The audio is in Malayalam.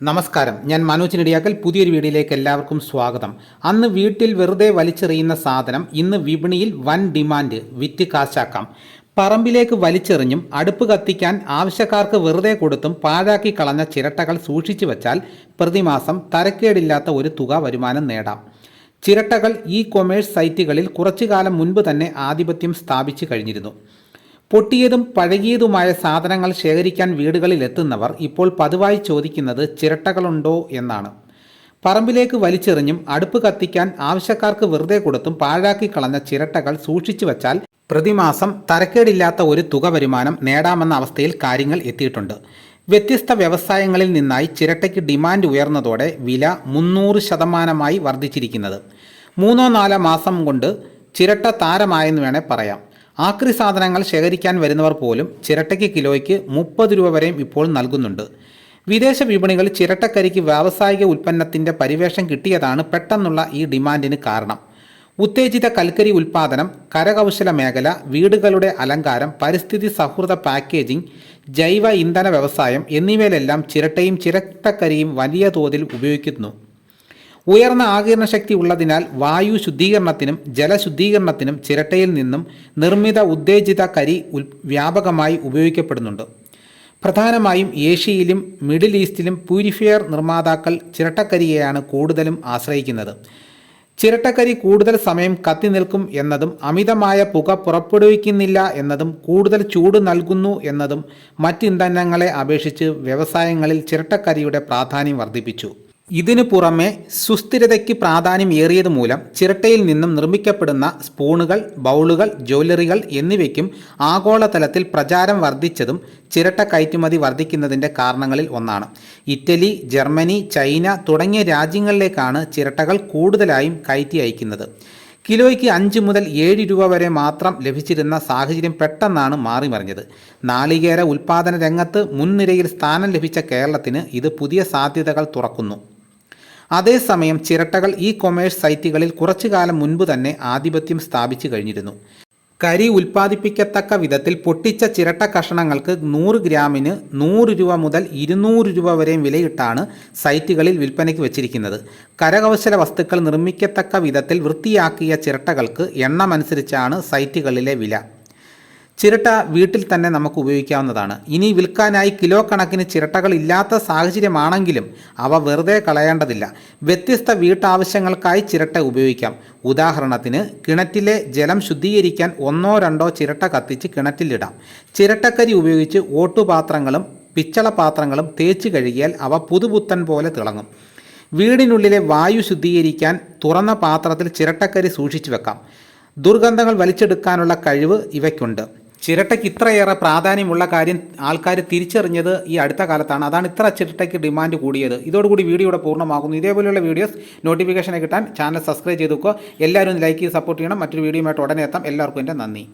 നമസ്കാരം. ഞാൻ മനോജ് നെടിയാക്കൽ പുതിയൊരു വീഡിയോയിലേക്ക് എല്ലാവർക്കും സ്വാഗതം. അന്ന് വീട്ടിൽ വെറുതെ വലിച്ചെറിയുന്ന സാധനം ഇന്ന് വിപണിയിൽ വൻ ഡിമാൻഡ്. വിറ്റ് കാശാക്കാം. പറമ്പിലേക്ക് വലിച്ചെറിഞ്ഞും അടുപ്പ് കത്തിക്കാൻ ആവശ്യക്കാർക്ക് വെറുതെ കൊടുത്തും പാഴാക്കി കളഞ്ഞ ചിരട്ടകൾ സൂക്ഷിച്ചു വച്ചാൽ പ്രതിമാസം തരക്കേടില്ലാത്ത ഒരു തുക വരുമാനം നേടാം. ചിരട്ടകൾ ഇ കൊമേഴ്സ് സൈറ്റുകളിൽ കുറച്ചു കാലം മുൻപ് തന്നെ ആധിപത്യം സ്ഥാപിച്ചു കഴിഞ്ഞിരുന്നു. പൊട്ടിയതും പഴകിയതുമായ സാധനങ്ങൾ ശേഖരിക്കാൻ വീടുകളിൽ എത്തുന്നവർ ഇപ്പോൾ പതിവായി ചോദിക്കുന്നത് ചിരട്ടകളുണ്ടോ എന്നാണ്. പറമ്പിലേക്ക് വലിച്ചെറിഞ്ഞും അടുപ്പ് കത്തിക്കാൻ ആവശ്യക്കാർക്ക് വെറുതെ കൊടുത്തും പാഴാക്കി കളഞ്ഞ ചിരട്ടകൾ സൂക്ഷിച്ചു വച്ചാൽ പ്രതിമാസം തരക്കേടില്ലാത്ത ഒരു തുക വരുമാനം നേടാമെന്ന അവസ്ഥയിൽ കാര്യങ്ങൾ എത്തിയിട്ടുണ്ട്. വ്യത്യസ്ത വ്യവസായങ്ങളിൽ നിന്നായി ചിരട്ടയ്ക്ക് ഡിമാൻഡ് ഉയർന്നതോടെ വില മുന്നൂറ് ശതമാനമായി വർദ്ധിച്ചിരിക്കുന്നത്. മൂന്നോ നാലോ മാസം കൊണ്ട് ചിരട്ട താരമായെന്ന് വേണേൽ പറയാം. ആക്രി സാധനങ്ങൾ ശേഖരിക്കാൻ വരുന്നവർ പോലും ചിരട്ടയ്ക്ക് കിലോയ്ക്ക് മുപ്പത് രൂപ വരെയും ഇപ്പോൾ നൽകുന്നുണ്ട്. വിദേശ വിപണികളിൽ ചിരട്ടക്കരിക്ക് വ്യാവസായിക ഉൽപ്പന്നത്തിന്റെ പരിവേഷം കിട്ടിയതാണ് പെട്ടെന്നുള്ള ഈ ഡിമാൻഡിന് കാരണം. ഉത്തേജിത കൽക്കരി ഉൽപ്പാദനം കരകൗശല മേഖല വീടുകളുടെ അലങ്കാരം പരിസ്ഥിതി സൗഹൃദ പാക്കേജിംഗ് ജൈവ ഇന്ധന വ്യവസായം എന്നിവയിലെല്ലാം ചിരട്ടയും ചിരട്ടക്കരിയും വലിയ തോതിൽ ഉപയോഗിക്കുന്നു. ഉയർന്ന ആകിരണ ശക്തി ഉള്ളതിനാൽ വായു ശുദ്ധീകരണത്തിനും ജലശുദ്ധീകരണത്തിനും ചിരട്ടയിൽ നിന്നും നിർമ്മിത ഉത്തേജിത കരി വ്യാപകമായി ഉപയോഗിക്കപ്പെടുന്നുണ്ട്. പ്രധാനമായും ഏഷ്യയിലും മിഡിൽ ഈസ്റ്റിലും പ്യൂരിഫയർ നിർമ്മാതാക്കൾ ചിരട്ടക്കരിയെയാണ് കൂടുതലും ആശ്രയിക്കുന്നത്. ചിരട്ടക്കരി കൂടുതൽ സമയം കത്തി നിൽക്കും എന്നതും അമിതമായ പുക പുറപ്പെടുവിക്കുന്നില്ല എന്നതും കൂടുതൽ ചൂട് നൽകുന്നു എന്നതും മറ്റ് ഇന്ധനങ്ങളെ അപേക്ഷിച്ച് വ്യവസായങ്ങളിൽ ചിരട്ടക്കരിയുടെ പ്രാധാന്യം വർദ്ധിപ്പിച്ചു. ഇതിനു പുറമെ സുസ്ഥിരതയ്ക്ക് പ്രാധാന്യം ഏറിയത് മൂലം ചിരട്ടയിൽ നിന്നും നിർമ്മിക്കപ്പെടുന്ന സ്പൂണുകൾ ബൗളുകൾ ജ്വല്ലറികൾ എന്നിവയ്ക്കും ആഗോളതലത്തിൽ പ്രചാരം വർദ്ധിച്ചതും ചിരട്ട കയറ്റുമതി വർദ്ധിക്കുന്നതിന്റെ കാരണങ്ങളിൽ ഒന്നാണ്. ഇറ്റലി ജർമ്മനി ചൈന തുടങ്ങിയ രാജ്യങ്ങളിലേക്കാണ് ചിരട്ടകൾ കൂടുതലായും കയറ്റി അയക്കുന്നത്. കിലോയ്ക്ക് അഞ്ച് മുതൽ ഏഴ് രൂപ വരെ മാത്രം ലഭിച്ചിരുന്ന സാഹചര്യം പെട്ടെന്നാണ് മാറിമറിഞ്ഞത്. നാളികേര ഉൽപ്പാദന രംഗത്ത് മുൻനിരയിൽ സ്ഥാനം ലഭിച്ച കേരളത്തിന് ഇത് പുതിയ സാധ്യതകൾ തുറക്കുന്നു. അതേസമയം ചിരട്ടകൾ ഇ കൊമേഴ്സ് സൈറ്റുകളിൽ കുറച്ചു കാലം മുൻപ് തന്നെ ആധിപത്യം സ്ഥാപിച്ചു കഴിഞ്ഞിരുന്നു. കരി ഉൽപ്പാദിപ്പിക്കത്തക്ക വിധത്തിൽ പൊട്ടിച്ച ചിരട്ട കഷണങ്ങൾക്ക് നൂറ് ഗ്രാമിന് നൂറ് രൂപ മുതൽ ഇരുന്നൂറ് രൂപ വരെയും വിലയിട്ടാണ് സൈറ്റുകളിൽ വിൽപ്പനയ്ക്ക് വച്ചിരിക്കുന്നത്. കരകൗശല വസ്തുക്കൾ നിർമ്മിക്കത്തക്ക വിധത്തിൽ വൃത്തിയാക്കിയ ചിരട്ടകൾക്ക് എണ്ണമനുസരിച്ചാണ് സൈറ്റുകളിലെ വില. ചിരട്ട വീട്ടിൽ തന്നെ നമുക്ക് ഉപയോഗിക്കാവുന്നതാണ്. ഇനി വിൽക്കാനായി കിലോ കണക്കിന് ചിരട്ടകൾ ഇല്ലാത്ത സാഹചര്യമാണെങ്കിലും അവ വെറുതെ കളയേണ്ടതില്ല. വ്യത്യസ്ത വീട്ടാവശ്യങ്ങൾക്കായി ചിരട്ട ഉപയോഗിക്കാം. ഉദാഹരണത്തിന് കിണറ്റിലെ ജലം ശുദ്ധീകരിക്കാൻ ഒന്നോ രണ്ടോ ചിരട്ട കത്തിച്ച് കിണറ്റിലിടാം ചിരട്ടക്കരി ഉപയോഗിച്ച് ഓട്ടുപാത്രങ്ങളും പിച്ചള പാത്രങ്ങളും തേച്ച് കഴുകിയാൽ അവ പുതുപുത്തൻ പോലെ തിളങ്ങും. വീടിനുള്ളിലെ വായു ശുദ്ധീകരിക്കാൻ തുറന്ന പാത്രത്തിൽ ചിരട്ടക്കരി സൂക്ഷിച്ചു വെക്കാം. ദുർഗന്ധങ്ങൾ വലിച്ചെടുക്കാനുള്ള കഴിവ് ഇവയ്ക്കുണ്ട്. ചിരട്ടയ്ക്ക് ഇത്രയേറെ പ്രാധാന്യമുള്ള കാര്യം ആൾക്കാർ തിരിച്ചറിഞ്ഞത് ഈ അടുത്ത കാലത്താണ്. അതാണ് ഇത്ര ചിരട്ടയ്ക്ക് ഡിമാൻഡ് കൂടിയത്. ഇതോടുകൂടി വീഡിയോയുടെ പൂർണമാകുന്നു. ഇതേപോലെയുള്ള വീഡിയോസ് നോട്ടിഫിക്കേഷനെ കിട്ടാൻ ചാനൽ സബ്സ്ക്രൈബ് ചെയ്ത് വെക്കുക. എല്ലാവരും ലൈക്ക് ചെയ്ത് സപ്പോർട്ട് ചെയ്യണം. മറ്റൊരു വീഡിയോയുമായിട്ട് ഉടനെ എത്താം. എല്ലാവർക്കും എന്റെ നന്ദി.